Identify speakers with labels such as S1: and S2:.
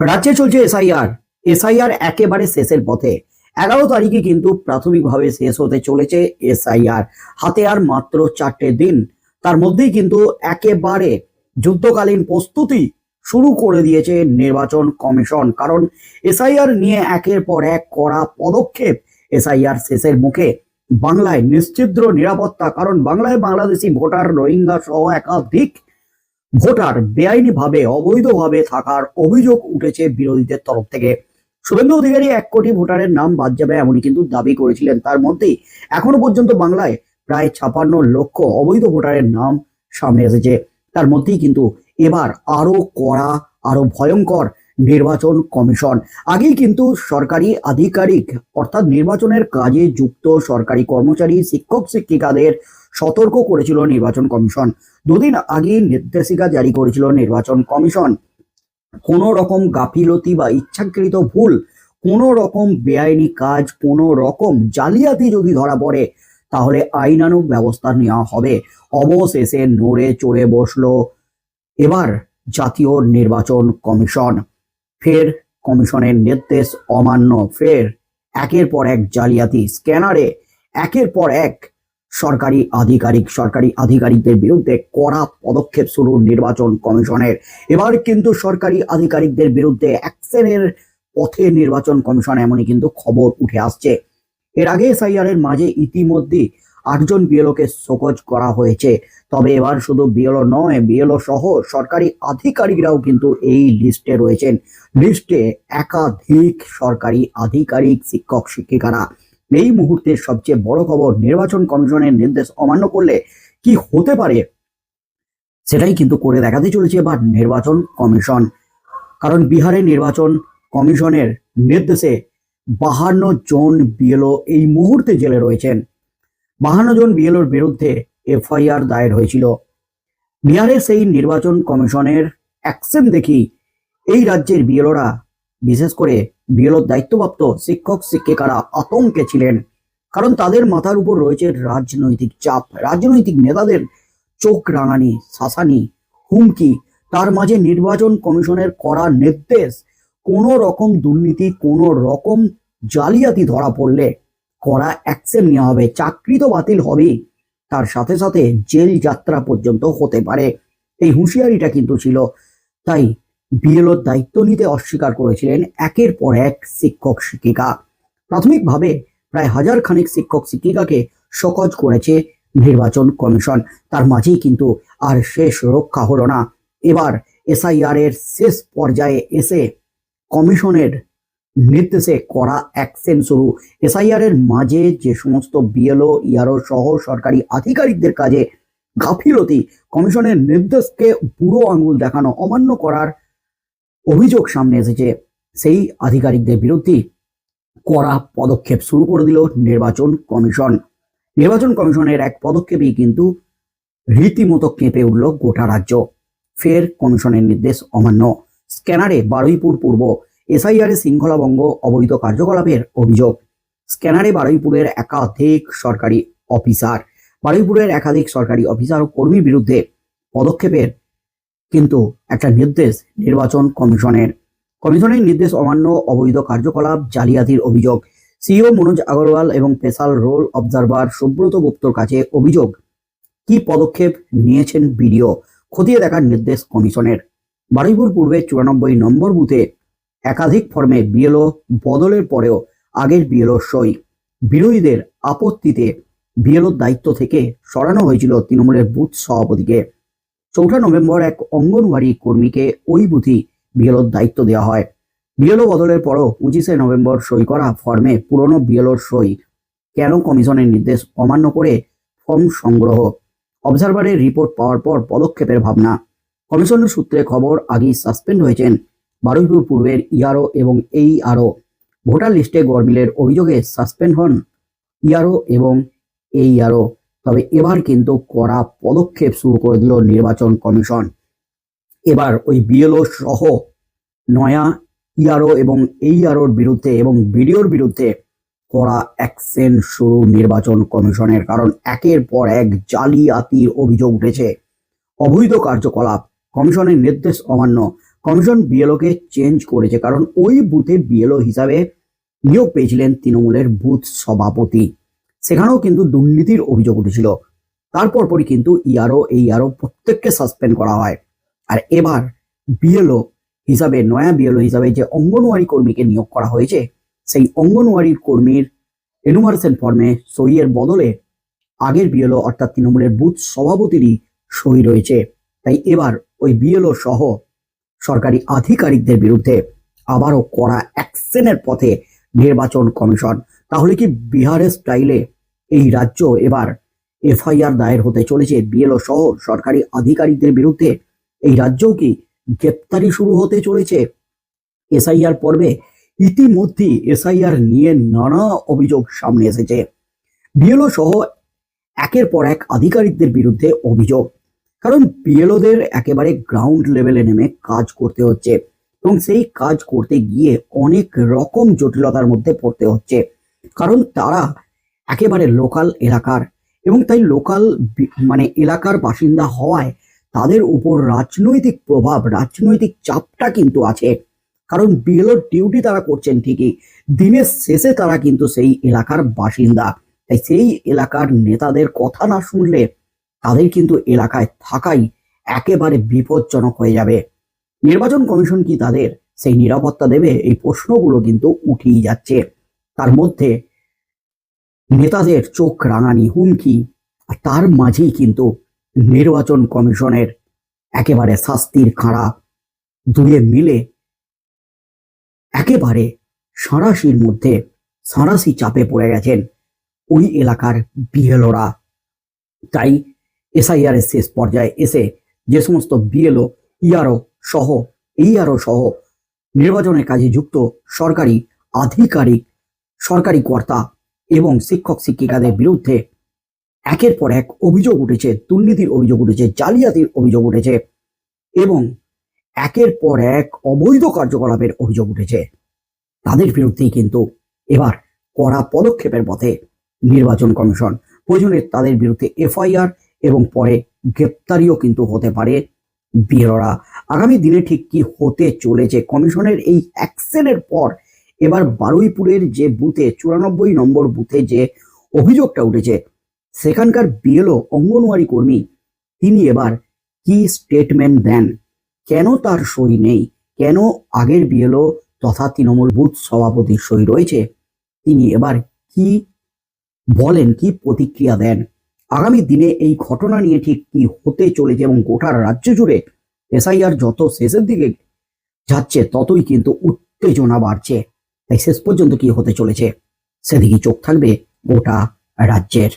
S1: রাজ্যে চলছে SIR SIR একেবারে শেষের পথে। এগারো তারিখে কিন্তু প্রাথমিকভাবে শেষ হতে চলেছে এসআইআর হাতে আর মাত্র চারটে দিন। তার মধ্যেই কিন্তু একেবারে যুদ্ধকালীন প্রস্তুতি শুরু করে দিয়েছে নির্বাচন কমিশন। কারণ এসআইআর নিয়ে একের পর এক করা পদক্ষেপ এসআইআর শেষের মুখে। বাংলায় নিশ্চিদ্র নিরাপত্তা। কারণ বাংলায় বাংলাদেশি ভোটার, রোহিঙ্গা সহ একাধিক ভোটার বেআইনিভাবে, অবৈধভাবে থাকার অভিযোগ উঠেছে বিরোধীদের তরফ থেকে। শুভেন্দু অধিকারী এক কোটি ভোটারের নাম বাদ যাবে এমনই কিন্তু দাবি করেছিলেন। তার মধ্যেই এখনও পর্যন্ত বাংলায় প্রায় ছাপান্ন লক্ষ অবৈধ ভোটারের নাম সামনে এসেছে। তার মধ্যেই কিন্তু এবার আরও কড়া আরও ভয়ঙ্কর নির্বাচন কমিশন। আগেই কিন্তু সরকারি আধিকারিক অর্থাৎ নির্বাচনের কাজে যুক্ত সরকারি কর্মচারী, শিক্ষক, শিক্ষিকাদের সতর্ক করেছিল নির্বাচন কমিশন। দুদিন আগে নির্দেশিকা জারি করেছিল নির্বাচন কমিশন। কোন রকম গাফিলতি বা ইচ্ছাকৃত ভুল কোন রকম বেআইনি কাজ কোন রকম জালিয়াতি যদি ধরা পড়ে, তাহলে আইনানুগ ব্যবস্থা নেওয়া হবে। অবশেষে নড়ে চড়ে বসল এবার জাতীয় নির্বাচন কমিশন। ফের কমিশনের নির্দেশ অমান্য, ফের একের পর এক জালিয়াতি, স্ক্যানারে একের পর এক সরকারি আধিকারিক, সরকারি আধিকারিকদের বিরুদ্ধে কড়া পদক্ষেপ শুরু নির্বাচন কমিশনের। এবার কিন্তু সরকারি আধিকারিকদের বিরুদ্ধে অ্যাকশনের পথে নির্বাচন কমিশন এমনই কিন্তু খবর উঠে আসছে। এর আগে এসআইআর এর মাঝে ইতিমধ্যে আটজন বিএলওকে শোকজ করা হয়েছে। তবে এবার শুধু বিএলও নয়, বিএলও সহ সরকারি আধিকারিকরাও কিন্তু এই লিস্টে রয়েছেন। লিস্টে একাধিক সরকারি আধিকারিক, শিক্ষক, শিক্ষিকারা। এই মুহূর্তে সবচেয়ে বড় খবর নির্বাচন কমিশনের নির্দেশ অমান্য করলে কি হতে পারে? সেটাই কিন্তু করে দেখাতে চলেছে বা নির্বাচন কমিশন। কারণ বিহারের নির্বাচন কমিশনের নির্দেশে বাহান্ন জন বিএলও এই মুহূর্তে জেলে রয়েছেন। বাহান্ন জন বিএলওর বিরুদ্ধে এফআইআর দায়ের হয়েছিল। বিহারে সেই নির্বাচন কমিশনের অ্যাকশন দেখি এই রাজ্যের বিএলওরা বিশেষ করে বিএলওর দায়িত্বপ্রাপ্ত শিক্ষক, শিক্ষিকারা আতঙ্কে ছিলেন। কারণ তাদের মাথার উপর রয়েছে রাজনৈতিক চাপ, রাজনৈতিক নেতাদের চোখ রাঙানি, শাসানি, হুমকি। তার মাঝে নির্বাচন কমিশনের করা নির্দেশ, কোন রকম দুর্নীতি, কোন রকম জালিয়াতি ধরা পড়লে করা অ্যাকশন নেওয়া হবে, চাকরি তো বাতিল হবেই। তার সাথে সাথে জেল যাত্রা পর্যন্ত হতে পারে। এই হুঁশিয়ারিটা কিন্তু ছিল। তাই বিএলওর দায়িত্ব নিতে অস্বীকার করেছিলেন একের পর এক শিক্ষক শিক্ষিকা। প্রাথমিকভাবে প্রায় হাজার খানিক শিক্ষক শিক্ষিকাকে সকজ করেছে নির্বাচন কমিশন। তার মাঝেই কিন্তু আর শেষ রক্ষা হলো না। এবার এসআইআর এর শেষ পর্যায়ে এসে কমিশনের নির্দেশে করা অ্যাকশন শুরু। এসআইআর এর মাঝে যে সমস্ত বিএলও, ইয়ারও সহ সরকারি আধিকারিকদের কাজে গাফিলতি, কমিশনের নির্দেশকে বুড়ো আঙুল দেখানো, অমান্য করার অভিযোগ সামনে এসেছে। সেই আধিকারিকদের বিরুদ্ধে কড়া পদক্ষেপ শুরু করে দিল নির্বাচন কমিশন। নির্বাচন কমিশনের এক পদক্ষেপেই কিন্তু রীতিমতো কেঁপে উঠল গোটা রাজ্য। ফের কমিশনের নির্দেশ অমান্য। স্ক্যানারে বারুইপুর পূর্ব, এসআইআর শৃঙ্খলাভঙ্গ অবৈধ কার্যকলাপের অভিযোগ। স্ক্যানারে বারুইপুরের একাধিক সরকারি অফিসার। বারুইপুরের একাধিক সরকারি অফিসার ও কর্মীর বিরুদ্ধে পদক্ষেপের কিন্তু একটা নির্দেশ নির্বাচন কমিশনের। কমিশনের নির্দেশ অমান্য অবৈধ কার্যকলাপ, জালিয়াতির অভিযোগ। সিও মনোজ আগরওয়াল এবং স্পেশাল রোল অবজারভার সুব্রত গুপ্তর কাছে অভিযোগ। কি পদক্ষেপ নিয়েছেন বিডিও? খতিয়ে দেখার নির্দেশ কমিশনের। বারুইপুর পূর্বে চুরানব্বই নম্বর বুথে একাধিক ফর্মে বিএলও বদলের পরেও আগের বিএলও সই। বিরোধীদের আপত্তিতে বিএলওর দায়িত্ব থেকে সরানো হয়েছিল তৃণমূলের বুথ সভাপতিকে। চৌঠা নভেম্বর এক অঙ্গনওয়াড়ি কর্মীকে ওই বুথই বিএলওর দায়িত্ব দেওয়া হয়। বিএলও বদলের পরও পঁচিশে নভেম্বর সই করা ফর্মে পুরনো বিএলওর সই কেন কমিশনের নির্দেশ অমান্য করে ফর্ম সংগ্রহ? অবজারভারের রিপোর্ট পাওয়ার পর পদক্ষেপের ভাবনা। কমিশনের সূত্রে খবর, আগেই সাসপেন্ড হয়েছেন বারুইপুর পূর্বের ইয়ারও এবং এই আরও। ভোটার লিস্টে গরমিলের অভিযোগে সাসপেন্ড হন ইয়ারও এবং এই আরও তবে এবার কিন্তু কড়া পদক্ষেপ শুরু করে দিল নির্বাচন কমিশন। এবার ওই বিএলও সহ নয়া ইয়ারও এবং এই আরোর বিরুদ্ধে এবং বিডিওর বিরুদ্ধে কড়া অ্যাকশন শুরু নির্বাচন কমিশনের, কারণ একের পর এক জালিয়াতির অভিযোগ উঠেছে। অবৈধ কার্যকলাপ, কমিশনের নির্দেশ অমান্য, কমিশন বিএলওকে চেঞ্জ করেছে, কারণ ওই বুথে বিএলও হিসাবে নিয়োগ পেয়েছিলেন তৃণমূলের বুথ সভাপতি। সেখানেও কিন্তু দুর্নীতির অভিযোগ উঠেছিল। তারপর পরই কিন্তু ইয়ারও, এই ইয়ারও প্রত্যেককে সাসপেন্ড করা হয়। আর এবার বিএলও হিসাবে, নয়া বিএলও হিসাবে যে অঙ্গনওয়াড়ি কর্মীকে নিয়োগ করা হয়েছে, সেই অঙ্গনওয়াড়ি কর্মীর এনুমারেশন ফর্মে সইয়ের বদলে আগের বিএলও অর্থাৎ তৃণমূলের বুথ সভাপতিরই সই রয়েছে। তাই এবার ওই বিএলও সহ সরকারি আধিকারিকদের বিরুদ্ধে আবারও কড়া অ্যাকশনের পথে নির্বাচন কমিশন তাহলে কি বিহারের স্টাইলে এই রাজ্য এবার এফআইআর দায়ের হতে চলেছে? বিএলও সহ সরকারি আধিকারিকদের বিরুদ্ধে এই রাজ্যও কি গ্রেপ্তারি শুরু হতে চলেছে? এসআইআর পর্বে ইতিমধ্যে এসআইআর নিয়ে নানা অভিযোগ সামনে এসেছে। বিএলও সহ একের পর এক আধিকারিকদের বিরুদ্ধে অভিযোগ। কারণ বিএলওদের একেবারে গ্রাউন্ড লেভেলে নেমে কাজ করতে হচ্ছে এবং সেই কাজ করতে গিয়ে অনেক রকম জটিলতার মধ্যে পড়তে হচ্ছে। কারণ তারা একেবারে লোকাল এলাকার এবং তাই লোকাল মানে এলাকার বাসিন্দা হওয়ায় তাদের উপর রাজনৈতিক প্রভাব, রাজনৈতিক চাপটা কিন্তু আছে। কারণ বিএলওর ডিউটি তারা করছেন ঠিকই, দিনের শেষে তারা কিন্তু সেই এলাকার বাসিন্দা। তাই সেই এলাকার নেতাদের কথা না শুনলে তাদের কিন্তু এলাকায় থাকাই একেবারে বিপজ্জনক হয়ে যাবে। নির্বাচন কমিশন কি তাদের সেই নিরাপত্তা দেবে এই প্রশ্নগুলো কিন্তু উঠেই যাচ্ছে। তার মধ্যে নেতাদের চোখ রাঙানি, হুমকি, আর তার মাঝেই কিন্তু নির্বাচন কমিশনের একেবারে শাস্তির খাঁড়া দুয়ে মিলে একেবারে সাঁড়াশির মধ্যে সাঁড়াশি চাপে পড়ে গেছেন ওই এলাকার বিএলওরা। তাই এসআইআর এর শেষ পর্যায়ে এসে যে সমস্ত বিএলও ইআরও সহ ইআরও সহ নির্বাচনের কাজে যুক্ত সরকারি আধিকারিক সরকারি কর্তা এবং শিক্ষক শিক্ষিকাদের বিরুদ্ধে একের পর এক অভিযোগ উঠেছে, দুর্নীতির অভিযোগ উঠেছে, জালিয়াতির অভিযোগ উঠেছে এবং একের পর এক অবৈধ কার্যকলাপের অভিযোগ উঠেছে। তাদের বিরুদ্ধেই কিন্তু এবার কড়া পদক্ষেপের পথে নির্বাচন কমিশন। প্রয়োজনে তাদের বিরুদ্ধে এফআইআর এবং পরে গ্রেপ্তারিও কিন্তু হতে পারে। বিএলওরা আগামী দিনে ঠিক কি হতে চলেছে? কমিশনের এই অ্যাকশনের পর এবার বারুইপুরের যে বুথে, চুরানব্বই নম্বর বুথে যে অভিযোগটা উঠেছে, সেখানকার বিএলও, অঙ্গনওয়াড়ি কর্মী, তিনি এবার কি স্টেটমেন্ট দেন? কেন তার সই নেই? কেন আগের বিএলও তথা তৃণমূল বুথ সভাপতির সই রয়েছে? তিনি এবার কি বলেন, কি প্রতিক্রিয়া দেন? আগামী দিনে এই ঘটনা নিয়ে ঠিক কি হতে চলেছে এবং গোটা রাজ্য জুড়ে এসআইআর যত শেষের দিকে যাচ্ছে, ততই কিন্তু উত্তেজনা বাড়ছে। তাই শেষ পর্যন্ত কি হতে চলেছে? সেদিকে চোখ থাকবে গোটা রাজ্যের